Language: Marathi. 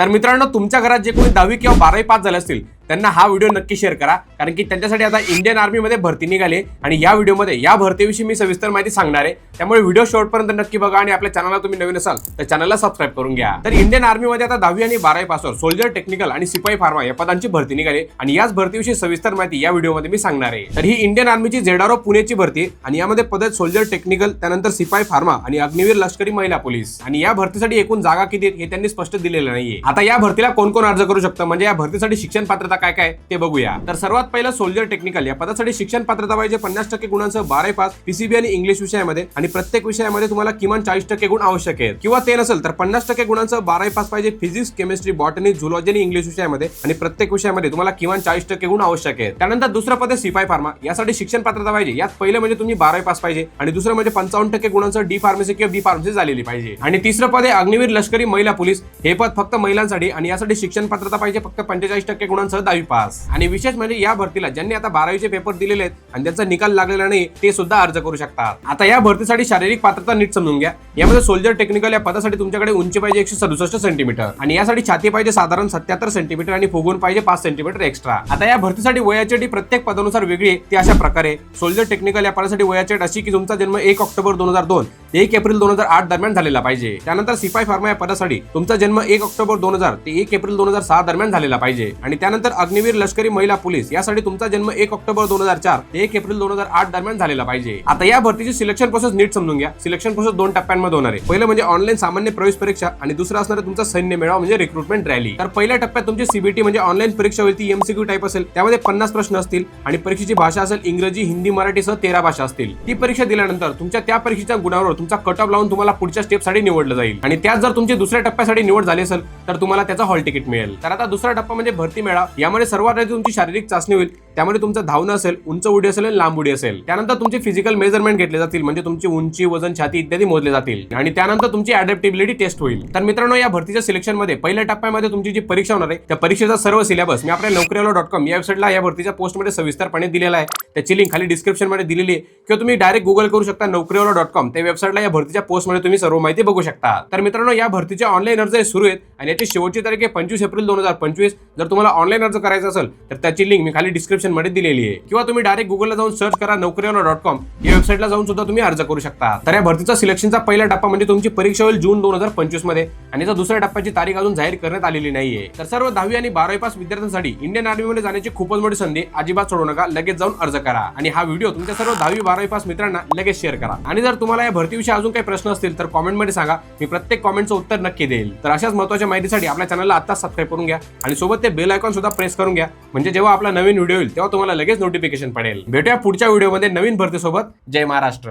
तर मित्रांनो तुमच्या घरात जे कोणी दहावी किंवा बारावी पास झाले असतील त्यांना हा व्हिडिओ नक्की शेअर करा. कारण की त्यांच्यासाठी आता इंडियन आर्मीमध्ये भरती निघाली आणि या व्हिडिओमध्ये या भरतीविषयी मी सविस्तर माहिती सांगणार आहे. त्यामुळे व्हिडिओ शेवटपर्यंत नक्की बघा आणि आपल्या चॅनलला तुम्ही नवीन असाल तर चॅनलला सबस्क्राईब करून घ्या. तर इंडियन आर्मीमध्ये आता दहावी आणि बारावी पासवर सोल्जर टेक्निकल आणि सिपाई फार्मा या पदांची भरती निघाली आणि याच भरतीविषयी सविस्तर माहिती या व्हिडिओमध्ये मी सांगणार आहे. तर ही इंडियन आर्मीची झेडारो पुणेची भरती आणि यामध्ये पदत सोल्जर टेक्निकल त्यानंतर सिपाई फार्मा आणि अग्निवीर लष्करी महिला पोलीस. आणि या भरतीसाठी एकूण जागा किती आहेत हे त्यांनी स्पष्ट दिलेलं नाहीये. आता या भरतीला कोण कोण अर्ज करू शकतं? म्हणजे या भरतीसाठी शिक्षण पात्रता काय काय ते बघूया. तर सर्वात पहिलं सोल्जर टेक्निकल या पदासाठी शिक्षण पात्रता पाहिजे पन्नास टक्के गुणांसह बारा पास पीसीबी आणि इंग्लिश विषयामध्ये. आणि प्रत्येक विषयामध्ये तुम्हाला किमान चाळीस टक्के गुण आवश्यक आहेत. किंवा ते नसेल तर पन्नास टक्के गुणांसह बारा पास पाहिजे फिजिक्स केमिस्ट्री बॉटनी झुलॉजी आणि इंग्लिश विषयामध्ये. आणि प्रत्येक विषयामध्ये तुम्हाला किमान चाळीस टक्के गुण आवश्यक आहेत. त्यानंतर दुसरं पद आहे सिपाई फार्मा यासाठी शिक्षण पात्रता पाहिजे. यात पहिलं म्हणजे तुम्ही बारावी पास पाहिजे. आणि दुसरं म्हणजे पंचावन्न टक्के गुणांसह डी फार्मसी किंवा बी फार्मसी झालेली पाहिजे. आणि तिसरं पद आहे अग्निवीर लष्करी महिला पोलीस. हे पद फक्त महिलांसाठी. आणि यासाठी शिक्षण पात्रता पाहिजे फक्त पंचेचाळीस टक्के गुणांसह दहावी पास. आणि विशेष म्हणजे या भरतीला ज्यांनी आता बारावीचे पेपर दिलेले आहेत आणि त्यांचा निकाल लागलेला नाही ते सुद्धा अर्ज करू शकतात. आता या भरतीसाठी शारीरिक पात्रता नीट समजून घ्या. यामध्ये सोल्जर टेक्निकल या पदासाठी तुमच्याकडे उंची पाहिजे एकशे सदुसष्ट सेंटीमीटर आणि यासाठी छाती पाहिजे साधारण सत्याहत्तर सेंटीमीटर आणि फुगून पाहिजे पाच सेंटीमीटर एक्स्ट्रा आता या भरतीसाठी वयाची अटी प्रत्येक पदानुसार वेगळी आहे ती अशा प्रकारे. सोल्जर टेक्निकल या पदासाठी वयाची अट अशी की तुमचा जन्म एक ऑक्टोबर दोन हजार दोन. एक एप्रिल दोन हजार आठ दरम्यान झालेला पाहिजे. त्यानंतर सिपाई फार्मा या पदासाठी तुमचा जन्म एक ऑक्टोबर दोन हजार ते एक एप्रिल दोन हजार सहा दरम्यान झालेला पाहिजे. आणि त्यानंतर अग्निवीर लष्करी महिला पोलीस यासाठी तुमचा जन्म एक ऑक्टोबर दोन हजार चार ते एक एप्रिल दोन हजार आठ दरम्यान झालेला पाहिजे. आता या भरतीची सिलेक्शन प्रोसेस नीट समजून घ्या. सिलेक्शन प्रोसेस दोन टप्प्यांमध्ये होणार आहे. पहिलं म्हणजे ऑनलाईन सामान्य प्रवेश परीक्षा आणि दुसरं असणार तुमचा सैन्य मेळावा म्हणजे रिक्रुटमेंट रॅली तर पहिल्या टप्प्यात तुमची सीबीटी म्हणजे ऑनलाईन परीक्षा होईल ती एमसीक्यू टाईप असेल. त्यामध्ये पन्नास प्रश्न असतील आणि परीक्षेची भाषा असेल इंग्रजी हिंदी मराठी सह तेरा भाषा असतील. ती परीक्षा दिल्यानंतर तुमच्या त्या परीक्षेच्या गुणावर तुमचा कट ऑफ लावून तुम्हाला पुढच्या स्टेपसाठी निवडलं जाईल. आणि त्यात जर तुमची दुसऱ्या टप्प्यासाठी निवड झाली असेल तर तुम्हाला त्याचा हॉल तिकीट मिळेल. तर आता दुसरा टप्पा म्हणजे भरती मेळा. यामध्ये सर्वात आधी तुमची शारीरिक चाचणी होईल. त्यामध्ये तुमचं धावणं असेल उंच उडी असेल आणि लांब उडी असेल. त्यानंतर तुमचे फिजिकल मेजरमेंट घेतले जातील म्हणजे तुमची उंची वजन छाती इत्यादी मोजले जातील. आणि त्यानंतर तुमची अडॅप्टेबिलिटी टेस्ट होईल. तर मित्रांनो या भरतीच्या सिलेक्शनमध्ये पहिल्या टप्प्यामध्ये तुमची जी परीक्षा होणार आहे त्या परीक्षेचा सर्व सिलेबस मी आपल्या नोकरीवाला डॉट कॉम या वेबसाईटला या भरतीच्या पोस्टमध्ये सविस्तरपणे दिलेला आहे. त्याची लिंक खाली डिस्क्रिप्शनमध्ये दिलेली आहे. किंवा तुम्ही डायरेक्ट गुगल करू शकता नोकरीवाला डॉट कॉम त्या वेबसाईटला या भरतीच्या पोस्टमध्ये तुम्ही सर्व माहिती बघू शकता. तर मित्रांनो या भरतीच्या ऑनलाईन अर्ज सुरू आहेत आणि याची शेवटची तारीख आहे पंचवीस एप्रिल दोन हजार पंचवीस. जर तुम्हाला ऑनलाईन अर्ज करायचा असेल तर त्याची लिंक मी खाली डिस्क्रिप्शनमध्ये दिलेली आहे. किंवा तुम्ही डायरेक्ट गुगलला जाऊन सर्च करा नोकरीवाला डॉट कॉम या वेबसाईटला जाऊन सुद्धा तुम्ही अर्ज करू शकता. तर या भरतीचा सिलेक्शनचा पहिला टप्पा म्हणजे तुमची परीक्षा होईल जून दोन हजार पंचवीसमध्ये. आणि याचा दुसऱ्या टप्प्याची तारीख अजून जाहीर करण्यात आलेली नाहीये. तर सर्व दहावी आणि बारावी पास विद्यार्थ्यांसाठी इंडियन आर्मीमध्ये जाण्याची खूपच मोठी संधी अजिबात सोडू नका. लगेच जाऊन अर्ज करा. आणि हा व्हिडिओ तुमच्या सर्व दहावी बारावी पास मित्रांना लगेच शेअर करा. आणि जर तुम्हाला या भरतीविषयी अजून काही प्रश्न असतील तर कॉमेंटमध्ये सांगा. मी प्रत्येक कॉमेंटचं उत्तर नक्की देईल. तर अशाच महत्त्वाच्या माहितीसाठी आपल्या चॅनलला आता सबस्क्राईब करून घ्या. आणि सोबत ते बेल आयकॉन सुद्धा प्रेस करून घ्या. म्हणजे जेव्हा आपला नवीन व्हिडिओ येईल तेव्हा तुम्हाला लगेच नोटिफिकेशन पडेल. भेटूया पुढच्या व्हिडिओमध्ये नवीन भरतीसोबत. जय महाराष्ट्र.